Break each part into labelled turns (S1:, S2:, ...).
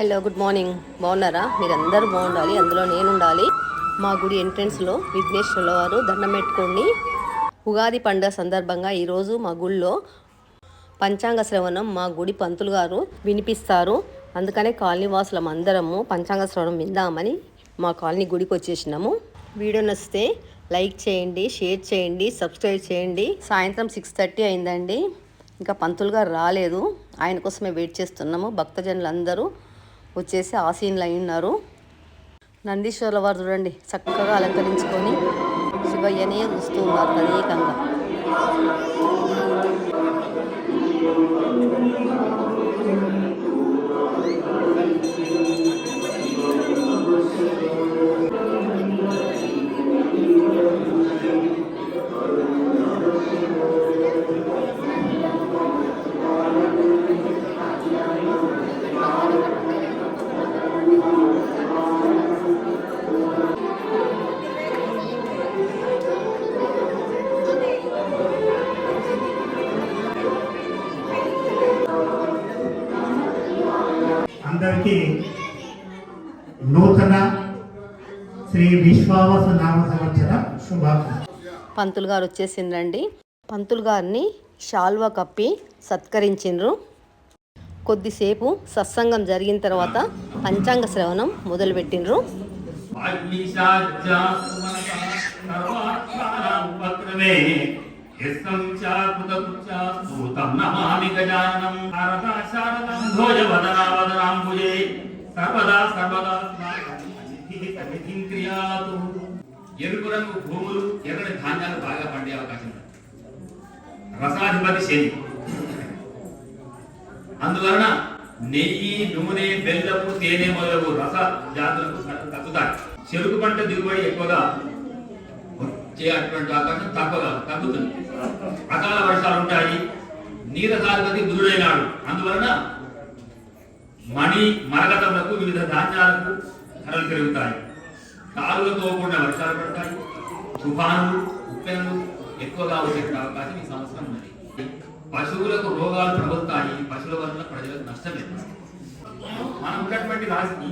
S1: Hello good morning బాగున్నారా? మీరందరూ బాగుండాలి. అందులో నేను ఉండాలి మా గుడి ఎంట్రన్స్లో విఘ్నేశ్వర వారు దండం పెట్టుకోండి ఉగాది పండుగ సందర్భంగా ఈరోజు మా గుడిలో పంచాంగ శ్రవణం మా గుడి పంతులు గారు వినిపిస్తారు. అందుకనే కాలనీ వాసులం అందరము పంచాంగ శ్రవణం విందామని మా కాలనీ గుడికి వచ్చేసినాము. వీడియో నచ్చితే లైక్ చేయండి షేర్ చేయండి సబ్స్క్రైబ్ చేయండి. సాయంత్రం సిక్స్ థర్టీ అయిందండి. ఇంకా పంతులు గారు రాలేదు. ఆయన కోసమే వెయిట్ చేస్తున్నాము. భక్తజనులు అందరూ వచ్చేసి ఆసీనులు అయి ఉన్నారు. నందీశ్వర్ల వారు చూడండి చక్కగా అలంకరించుకొని శివయ్యనే చూస్తూ ఉన్నారు ప్రత్యేకంగా.
S2: నూతన శ్రీ విశ్వావస నామ సంవత్సర శుభాకాంక్షలు.
S1: పంతులు గారు వచ్చేసిండ్రండి. పంతులు గారిని షాల్వా కప్పి సత్కరించిండ్రు. కొద్దిసేపు సత్సంగం జరిగిన తర్వాత పంచాంగ శ్రవణం మొదలుపెట్టిండ్రు.
S3: శారదా వదనాంబుజే సర్వదా సర్వదా సన్నిధిః క్రియాతు. ఎరుపు రంగు భూములు ఎర్రని ధాన్యాలు బాగా పండే అవకాశం ఉంది. రసాధిపతి శని. అందువలన నెయ్యి నూనె బెల్లము తేనె మొదలగు రస జాతులకు తగ్గుతాయి చెరుకు పంట దిగుబడి ఎక్కువగా వచ్చే అటువంటి అవకాశం తక్కువగా తగ్గుతుంది. అకాల వర్షాలు ఉంటాయి నీరసాధిపతి బుధుడైనాడు అందువలన మణి మరగతములకు వివిధ ధాన్యాలకు ధరలు పెరుగుతాయి. కారులతో కూడిన వర్షాలు పడతాయి. తుఫానులు ఉప్పెనలు ఎక్కువగా వచ్చే అవకాశం ఈ సంవత్సరం ఉన్నది. పశువులకు రోగాలు ప్రబలుతాయి. పశువుల వలన ప్రజలకు నష్టం ఏర్పడుతుంది. మనం ఉన్నటువంటి రాశికి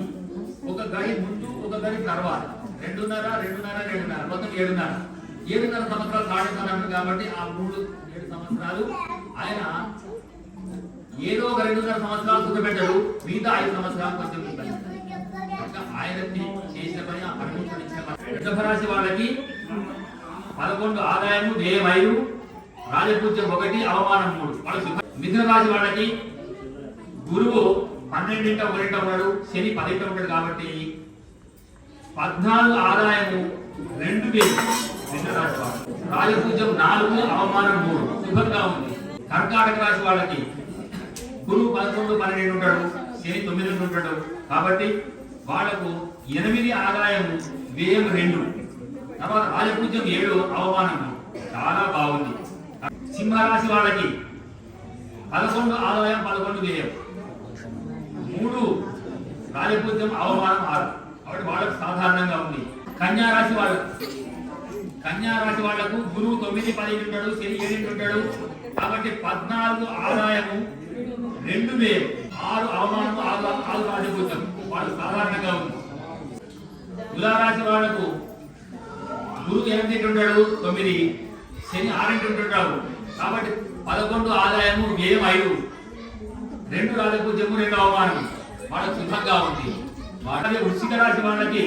S3: ఒక గడి ముందు ఒక గడి తర్వాత రెండున్నర రెండున్నర రెండున్నర మొత్తం ఏడున్నర. ఏడున్నర సంవత్సరాలు సాధించాలంటారు కాబట్టి ఆ మూడు ఏడు సంవత్సరాలు ఆయన ఏదో ఒక రెండున్నర సంవత్సరాలు కూర్చోబెట్టారు మిగతా ఐదు సంవత్సరాలు కొంచెం ఆయన చేసిన పని ఆ పరమేశ్వరుడు ఇచ్చిన పని. వాళ్ళకి పదకొండు ఆదాయము వ్యయం ఐదు రాజపూజ్యం ఒకటి అవమానం మూడు. వాళ్ళ మిథున రాశి వాళ్ళకి గురువు పన్నెండింట ఒకటింట ఉన్నాడు శని పదింట ఉంటాడు కాబట్టి పద్నాలుగు ఆదాయము రెండు వేలు మిథున వాళ్ళు రాజపూజ్యం నాలుగు అవమానం మూడు. శుభంగా ఉంది. కర్కాటక రాశి వాళ్ళకి గురువు పదకొండు పన్నెండు ఉంటాడు శని తొమ్మిది ఉంటాడు. కాబట్టి వాళ్ళకు ఎనిమిది ఆదాయం వ్యయం రెండు. తర్వాత రాజపూజ్యం ఏడు అవమానం చాలా బాగుంది. సింహరాశి వాళ్ళకి పదకొండు ఆదాయం పదకొండు వ్యయం. మూడు రాజపూజ్యం అవమానం ఆరు. కాబట్టి వాళ్ళకు సాధారణంగా ఉంది. కన్యారాశి వాళ్ళకు కన్యారాశి వాళ్ళకు గురువు తొమ్మిది పదిహేను ఉంటాడు శని ఏడు ఉంటాడు. కాబట్టి పద్నాలుగు ఆదాయము రెండు వేలు. ఆరు అవమానం ఆరు ఆరు రాజభూతం వాళ్ళు సాధారణంగా ఉంది తులారాశి వాళ్ళకు గురువు ఎనిమిది ఉంటాడు తొమ్మిది. శని ఆరింటి ఉంటుంటాడు కాబట్టి పదకొండు ఆదాయము వ్యయం ఐదు. రెండు రాజపూజ్యము రెండు అవమానం. వాళ్ళకు సుఖంగా ఉంది. వాళ్ళకి వృశ్చిక రాశి వాళ్ళకి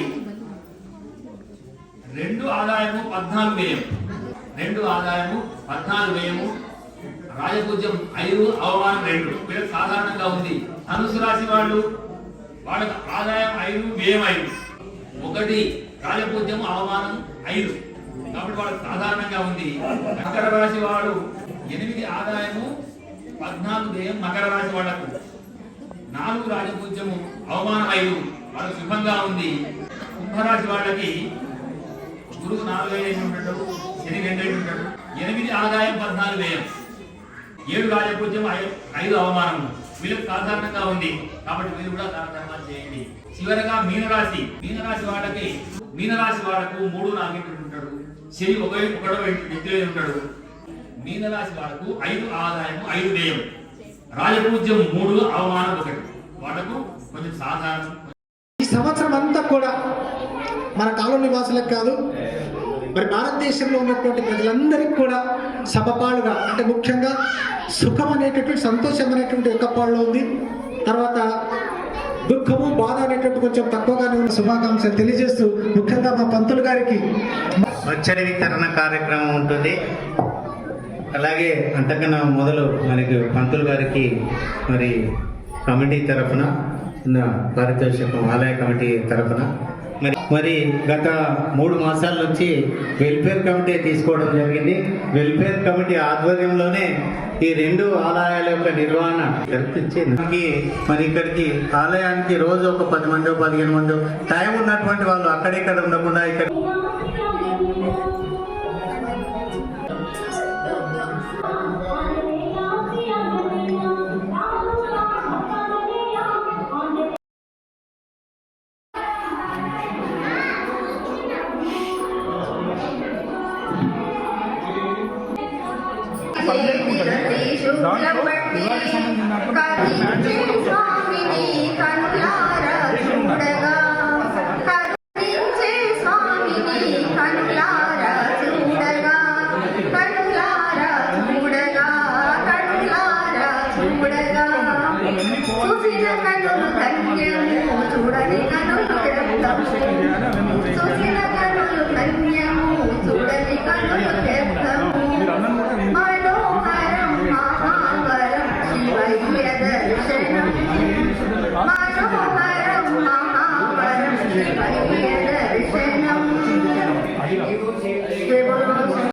S3: రెండు ఆదాయము పద్నాలుగు వ్యయం. రెండు ఆదాయము పద్నాలుగు వ్యయము రాజపూజ్యం ఐదు అవమానం రెండు. వీళ్ళకి సాధారణంగా ఉంది. ధనుసు రాశి వాళ్ళు వాళ్ళకి ఆదాయం ఐదు వ్యయం ఐదు. ఒకటి రాజపూజ్యం అవమానం ఐదు. కాబట్టి వాళ్ళకి సాధారణంగా ఉంది. మకర రాశి వాడు ఎనిమిది ఆదాయము పద్నాలుగు వ్యయం మకర రాశి వాళ్ళకు. నాలుగు రాజపూజ్యము అవమానం ఐదు. వాళ్ళకి శుభంగా ఉంది. కుంభరాశి వాళ్ళకి గురువు నాలుగు ఐదు ఉంటాడు శని రెండు ఉంటాడు. ఎనిమిది ఆదాయం పద్నాలుగు వ్యయం. ఏడు రాజపూజ్యం ఐ- ఐదు అవమానము వీళ్ళకి సాధారణంగా ఉంది. కాబట్టి మీరు కూడా దాన ధర్మాలు చేయండి. చివరగా మీనరాశి. మీనరాశి వాళ్ళకి మీనరాశి వాళ్ళకు మూడు నాలుగింటి ఉంటాడు. శని ఒక ఒకడో వ్యక్తి ఉంటాడు. మీనరాశి వాళ్ళకు ఐదు ఆదాయము ఐదు వ్యయం. రాజపూజ్యం మూడు అవమానం ఒకటి. వాళ్ళకు కొంచెం సాధారణ.
S4: ఈ సంవత్సరం అంతా కూడా మన కాలం నివాసులకు కాదు మరి భారతదేశంలో ఉన్నటువంటి ప్రజలందరికీ కూడా సమపాలుగా అంటే ముఖ్యంగా సుఖం అనేటటువంటి సంతోషం అనేటువంటి ఒక పాడులో ఉంది. తర్వాత దుఃఖము బాధ అనేటువంటి కొంచెం తక్కువగానే ఉన్న శుభాకాంక్షలు తెలియజేస్తూ ముఖ్యంగా మా పంతులు గారికి
S5: వచ్చరి వితరణ కార్యక్రమం ఉంటుంది. అలాగే అంతకన్నా మొదలు మనకి పంతులు గారికి మరి కమిటీ తరఫున పారితోషికం ఆలయ కమిటీ తరఫున మరి మరి గత మూడు మాసాల నుంచి వెల్ఫేర్ కమిటీ తీసుకోవడం జరిగింది. వెల్ఫేర్ కమిటీ ఆధ్వర్యంలోనే ఈ రెండు ఆలయాల యొక్క నిర్వహణ జరిపించి మనకి మరి ఇక్కడికి ఆలయానికి రోజు ఒక పది మంది పదిహేను మంది టైం ఉన్నటువంటి వాళ్ళు అక్కడిక్కడ ఉండకుండా ఇక్కడ
S1: స్వామిని కనులారా చూడగా కరుణించే స్వామిని కనులారా చూడగా కనులారా చూడగా